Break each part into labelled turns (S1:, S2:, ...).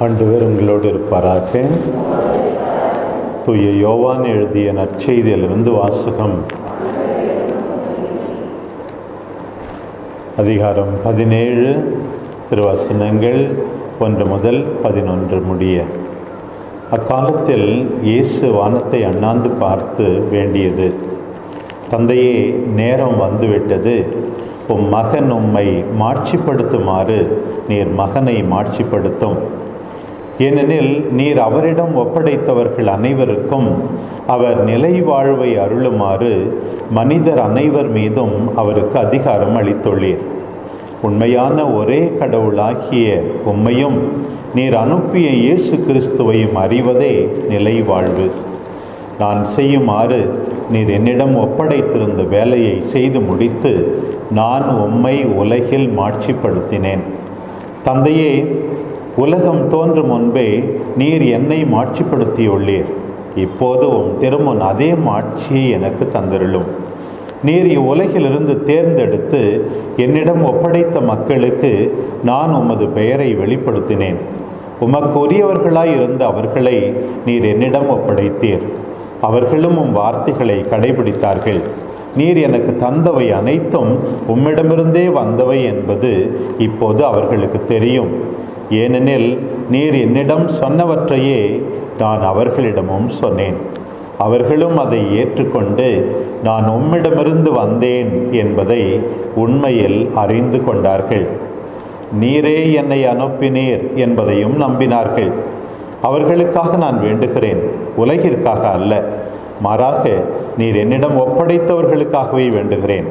S1: ஆண்டவர் உங்களோடு இருப்பாராக. தூய யோவான் எழுதிய நற்செய்தியிலிருந்து வாசகம். அதிகாரம் பதினேழு திருவசனங்கள் ஒன்று முதல் பதினொன்று முடிய. அக்காலத்தில் இயேசு வானத்தை அண்ணாந்து பார்த்து வேண்டியது. தந்தையே நேரம் வந்துவிட்டது. உம் மகன் உம்மை மாட்சிப்படுத்துமாறு நீர் மகனை மாட்சிப்படுத்தும். ஏனெனில் நீர் அவரிடம் ஒப்படைத்தவர்கள் அனைவருக்கும் அவர் நிலை வாழ்வை அருளுமாறு மனிதர் அனைவர் மீதும் அவருக்கு அதிகாரம் அளித்துள்ளீர். உண்மையான ஒரே கடவுளாகிய உம்மையும் நீர் அனுப்பிய இயேசு கிறிஸ்துவையும் அறிவதே நிலை வாழ்வு. நான் செய்யுமாறு நீர் என்னிடம் ஒப்படைத்திருந்த வேலையை செய்து முடித்து நான் உம்மை உலகில் மாட்சிப்படுத்தினேன். தந்தையே உலகம் தோன்றும் முன்பே நீர் என்னை மாட்சிப்படுத்தியுள்ளீர். இப்போது உம் திருமுன் அதே மாட்சியை எனக்கு தந்திருளும். நீர் இவ்வுலகிலிருந்து தேர்ந்தெடுத்து என்னிடம் ஒப்படைத்த மக்களுக்கு நான் உமது பெயரை வெளிப்படுத்தினேன். உமக்கு உரியவர்களாய் இருந்த அவர்களை நீர் என்னிடம் ஒப்படைத்தீர். அவர்களும் உம் வார்த்தைகளை கடைபிடித்தார்கள். நீர் எனக்கு தந்தவை அனைத்தும் உம்மிடமிருந்தே வந்தவை என்பது இப்போது அவர்களுக்கு தெரியும். ஏனெனில் நீர் என்னிடம் சொன்னவற்றையே நான் அவர்களிடமும் சொன்னேன். அவர்களும் அதை ஏற்றுக்கொண்டு நான் உம்மிடமிருந்து வந்தேன் என்பதை உண்மையில் அறிந்து கொண்டார்கள். நீரே என்னை அனுப்பினீர் என்பதையும் நம்பினார்கள். அவர்களுக்காக நான் வேண்டுகிறேன். உலகிற்காக அல்ல. மாறாக நீர் என்னிடம் ஒப்படைத்தவர்களுக்காகவே வேண்டுகிறேன்.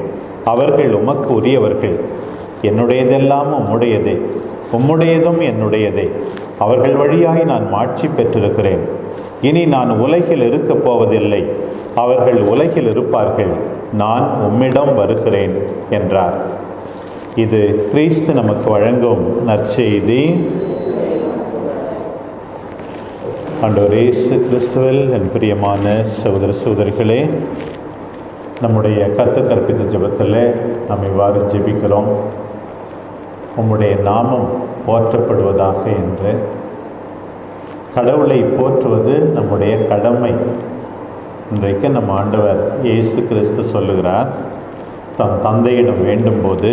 S1: அவர்கள் உமக்கு உரியவர்கள். என்னுடையதெல்லாம் உம்முடையதே. உம்முடையதும் என்னுடையதே. அவர்கள் வழியாய் நான் மாட்சி பெற்றிருக்கிறேன். இனி நான் உலகில் இருக்கப் போவதில்லை. அவர்கள் உலகில் இருப்பார்கள். நான் உம்மிடம் வருகிறேன் என்றார். இது கிறிஸ்து நமக்கு வழங்கும் நற்செய்தி. ஆண்டவர் இயேசு கிறிஸ்துவில் என் பிரியமான சகோதர சகோதரிகளே நம்முடைய கத்து கற்பித்த ஜெபத்தில் நாம் இவ்வாறு ஜெபிக்கிறோம். உம்முடைய நாமம் போற்றப்படுவதாக என்று. கடவுளை போற்றுவது நம்முடைய கடமை. இன்றைக்கு நம்ம ஆண்டவர் இயேசு கிறிஸ்து சொல்லுகிறார் தம் தந்தையிடம் வேண்டும்போது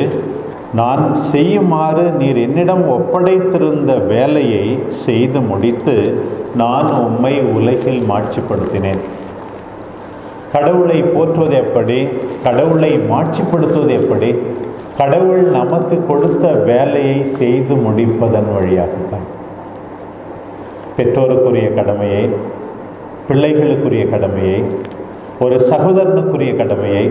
S1: நான் செய்யுமாறு நீர் என்னிடம் ஒப்படைத்திருந்த வேலையை செய்து முடித்து நான் உம்மை உலகில் மாட்சிப்படுத்தினேன். கடவுளை போற்றுவது எப்படி? கடவுளை மாட்சிப்படுத்துவது எப்படி? கடவுள் நமக்கு கொடுத்த வேலையை செய்து முடிப்பதன் வழியாகத்தான். பெற்றோருக்குரிய கடமையை பிள்ளைகளுக்குரிய கடமையை ஒரு சகோதரனுக்குரிய கடமையை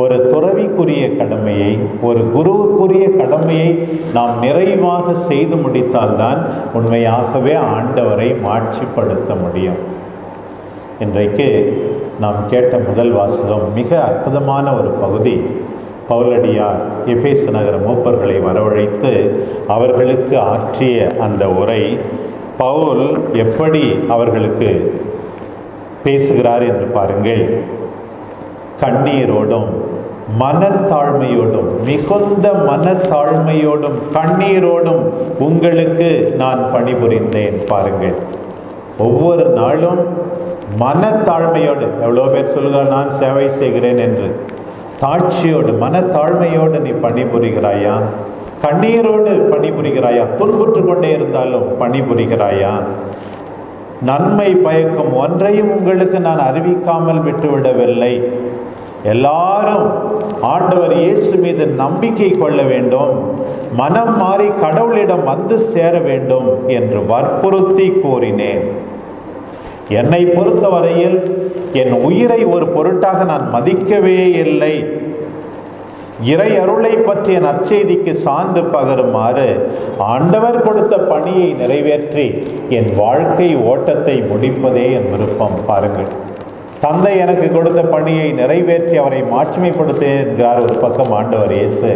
S1: ஒரு துறவிக்குரிய கடமையை ஒரு குருவுக்குரிய கடமையை நாம் நிறைவாக செய்து முடித்தால்தான் உண்மையாகவே ஆண்டவரை மாட்சிப்படுத்த முடியும். இன்றைக்கு நாம் கேட்ட முதல் வாசகம் மிக அற்புதமான ஒரு பகுதி. பவுலடியார் எஃபேஸ் நகர மூப்பர்களை வரவழைத்து அவர்களுக்கு ஆற்றிய அந்த உரை பவுல் எப்படி அவர்களுக்கு பேசுகிறார் என்று பாருங்கள். கண்ணீரோடும் மனத்தாழ்மையோடும் மிகுந்த மனத்தாழ்மையோடும் கண்ணீரோடும் உங்களுக்கு நான் பணிபுரிந்தேன் பாருங்கள். ஒவ்வொரு நாளும் மனத்தாழ்மையோடு எவ்வளோ பேர் சொல்லுகிறார் நான் சேவை செய்கிறேன் என்று. தாட்சியோடு மனத்தாழ்மையோடு நீ பணிபுரிகிறாயா? கண்ணீரோடு பணிபுரிகிறாயா? துன்புற்று கொண்டே இருந்தாலும் பணிபுரிகிறாயா? நன்மை பயக்கும் ஒன்றையும் உங்களுக்கு நான் அறிவிக்காமல் விட்டுவிடவில்லை. எல்லாரும் ஆண்டவர் இயேசு மீது நம்பிக்கை கொள்ள வேண்டும். மனம் மாறி கடவுளிடம் வந்து சேர வேண்டும் என்று வற்புறுத்தி கூறினேன். என்னை பொறுத்தவரையில் என் உயிரை ஒரு பொருட்டாக நான் மதிக்கவே இல்லை. இறை அருளை பற்றிய நற்செய்திக்கு சான்று பகருமாறு ஆண்டவர் கொடுத்த பணியை நிறைவேற்றி என் வாழ்க்கை ஓட்டத்தை முடிப்பதே என் விருப்பம். பாருங்கள். தந்தை எனக்கு கொடுத்த பணியை நிறைவேற்றி அவரை மாட்சிமைப்படுத்தேன் என்கிறார் ஒரு பக்கம் ஆண்டவர் இயேசு.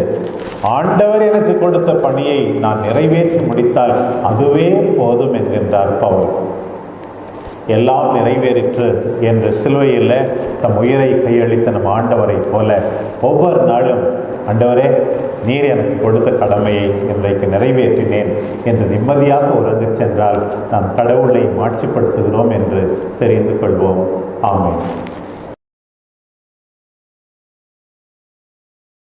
S1: ஆண்டவர் எனக்கு கொடுத்த பணியை நான் நிறைவேற்றி முடித்தால் அதுவே போதும் என்கின்றார் பவுல். எல்லாம் நிறைவேறிற்று என்று சிலுவையில் தம் உயிரை கையளித்த நம் ஆண்டவரை போல ஒவ்வொரு நாளும் ஆண்டவரே நீர் எனக்கு கொடுத்த கடமையை இன்றைக்கு நிறைவேற்றினேன் என்று நிம்மதியாக உறங்கச் சென்றால் நாம் கடவுளை மாட்சிப்படுத்துகிறோம் என்று தெரிந்து கொள்வோம். ஆமென்.